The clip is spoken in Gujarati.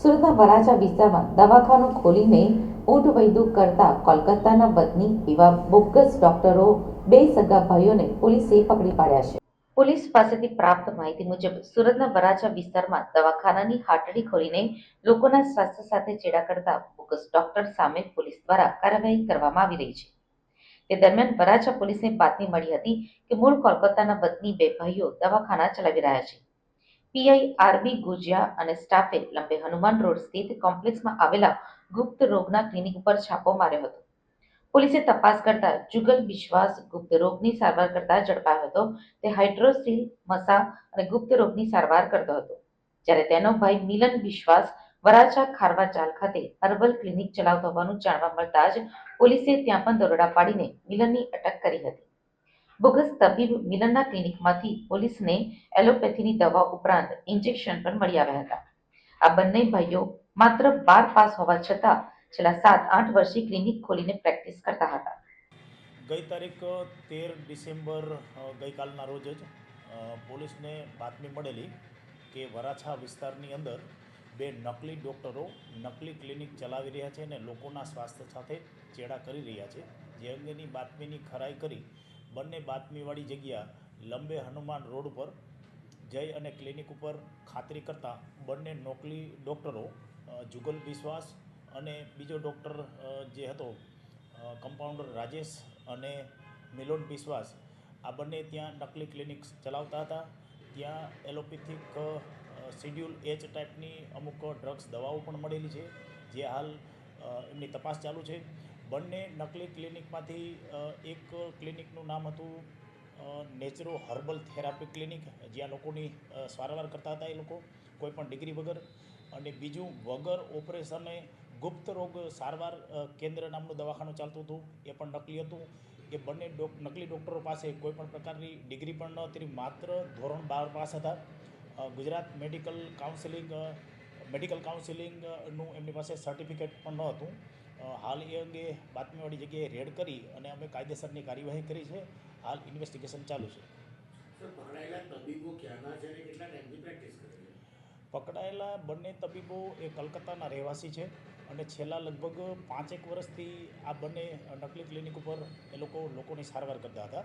સુરતના વરાછા વિસ્તારમાં દવાખાનું ખોલીને ઊંટ વૈદુ કરતા કોલકાતાના વતની એવા બોગસ ડોક્ટરો બે સગા ભાઈઓને પોલીસે પકડી પાડ્યા છે. પોલીસ પાસેથી પ્રાપ્ત માહિતી મુજબ સુરતના વરાછા વિસ્તારમાં દવાખાનાની હાટડી ખોલીને લોકોના સ્વાસ્થ્ય સાથે ચેડા કરતા બોગસ ડોક્ટર સામે પોલીસ દ્વારા કાર્યવાહી કરવામાં આવી રહી છે. તે દરમિયાન વરાછા પોલીસને બાતમી મળી હતી કે મૂળ કોલકાતાના વતની બે ભાઈઓ દવાખાના ચલાવી રહ્યા છે. પીઆઈ આરબી ગુજિયા અને સ્ટાફે લંબે હનુમાન રોડ સ્થિત કોમ્પ્લેક્સમાં આવેલા ગુપ્ત રોગના ક્લિનિક ઉપર છાપો માર્યો હતો. પોલીસે તપાસ કરતા જુગલ વિશ્વાસ ગુપ્ત રોગની સારવાર કરતા ઝડપાયો હતો. તે હાઇડ્રોસિલ, મસા અને ગુપ્ત રોગની સારવાર કરતો હતો. જ્યારે તેનો ભાઈ મિલન વિશ્વાસ વરાછા ખારવા ચાલ ખાતે હર્બલ ક્લિનિક ચલાવતો હોવાનું જાણવા મળતા જ પોલીસે ત્યાં પણ દરોડા પાડીને મિલનની અટક કરી હતી. બોગસ તબીબ મિલનના ક્લિનિકમાંથી પોલીસને એલોપેથીની દવા ઉપરાંત ઇન્જેક્શન પણ મળી આવ્યા હતા. આ બંને ભાઈઓ માત્ર બાર પાસ હોવા છતાં છેલ્લા સાત, આઠ વર્ષથી ક્લિનિક ખોલીને પ્રેક્ટિસ કરતા હતા. ગઈ તારીખ તેર ડિસેમ્બર ગઈકાલના રોજ જ પોલીસને બાતમી મળેલી કે વરાછા વિસ્તારની અંદર બે નકલી ડૉક્ટરો નકલી ક્લિનિક ચલાવી રહ્યા છે અને લોકોના સ્વાસ્થ્ય સાથે ચેડા કરી રહ્યા છે. જે અંગેની બાતમીની ખરાઈ કરી બંને બાતમીવાળી જગ્યા લંબે હનુમાન રોડ ઉપર જય અને ક્લિનિક ઉપર ખાતરી કરતાં બંને નોકલી ડૉક્ટરો જુગલ વિશ્વાસ અને બીજો ડૉક્ટર જે હતો કમ્પાઉન્ડર રાજેશ અને મિલોન વિશ્વાસ, આ બંને ત્યાં નકલી ક્લિનિક ચલાવતા હતા. ત્યાં એલોપેથિક શિડ્યુલ એચ ટાઈપની અમુક ડ્રગ્સ, દવાઓ પણ મળેલી છે. જે હાલ એમની તપાસ ચાલુ છે. બંને નકલી ક્લિનિકમાંથી એક ક્લિનિકનું નામ હતું નેચરો હર્બલ થેરાપી ક્લિનિક, જ્યાં લોકોની સારવાર કરતા હતા એ લોકો કોઈપણ ડિગ્રી વગર. અને બીજું વગર ઓપરેશને ગુપ્ત રોગ સારવાર કેન્દ્ર નામનું દવાખાનું ચાલતું હતું. એ પણ નકલી હતું એ બંને ડોક, નકલી ડૉક્ટરો પાસે કોઈ પણ પ્રકારની ડિગ્રી પણ ન હતી, માત્ર ધોરણ બાર પાસ હતા. ગુજરાત મેડિકલ કાઉન્સિલિંગ મેડિકલ કાઉન્સિલિંગનું એમની પાસે સર્ટિફિકેટ પણ ન હતું. હાલ એ અંગે બાતમીવાળી જગ્યાએ રેડ કરી અને અમે કાયદેસરની કાર્યવાહી કરી છે. હાલ ઇન્વેસ્ટિગેશન ચાલુ છે. પકડાયેલા બંને તબીબો એ કલકત્તાના રહેવાસી છે અને છેલ્લા લગભગ પાંચેક વર્ષથી આ બંને નકલી ક્લિનિક ઉપર એ લોકો લોકોની સારવાર કરતા હતા.